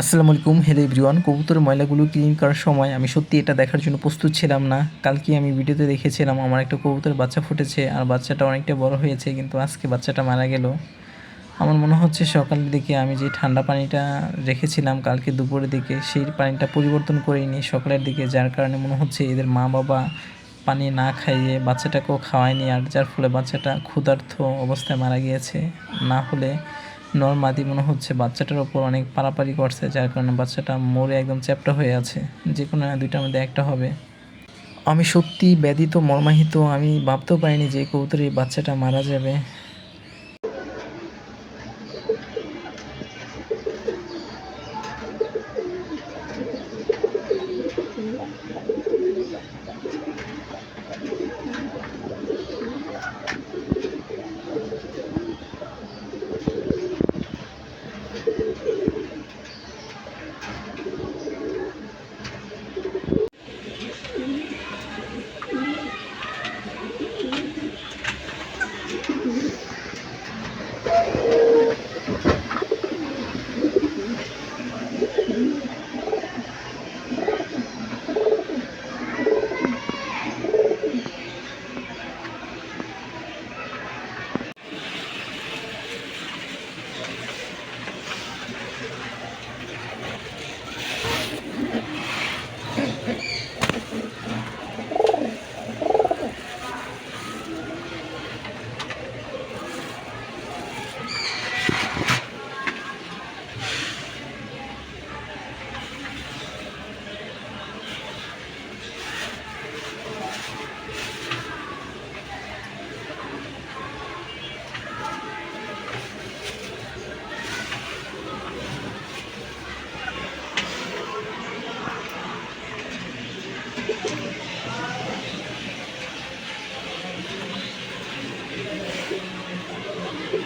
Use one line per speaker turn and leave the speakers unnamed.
আসসালামু আলাইকুম hello everyone. কবুতরের ময়লাগুলো ক্লিন করার সময় আমি সত্যি এটা দেখার জন্য প্রস্তুত ছিলাম না। কালকে আমি ভিডিওতে দেখেছিলাম, আমার একটা কবুতরের বাচ্চা ফুটেছে আর বাচ্চাটা অনেকটা বড় হয়েছে, কিন্তু আজকে বাচ্চাটা মারা গেল। আমার মনে হচ্ছে সকালের দিকে আমি যে ঠান্ডা পানিটা রেখেছিলাম, কালকে দুপুরের দিকে সেই পানিটা পরিবর্তন করিনি সকালের দিকে, যার কারণে মনে হচ্ছে এদের মা বাবা পানি না খাইয়ে বাচ্চাটাকেও খাওয়ায়নি, আর যার ফলে বাচ্চাটা ক্ষুধার্ত অবস্থায় মারা গিয়েছে। না হলে নর্মাদি মনে হচ্ছে বাচ্চাটার ওপর অনেক পারাপারি করছে, যার কারণে বাচ্চাটা মরে একদম চ্যাপটা হয়ে আছে। যে কোনো দুইটার মধ্যে একটা হবে। আমি সত্যি ব্যাধিত মর্মাহিত, আমি ভাবতেও পারিনি যে কৌতরে বাচ্চাটা মারা যাবে। フフフ。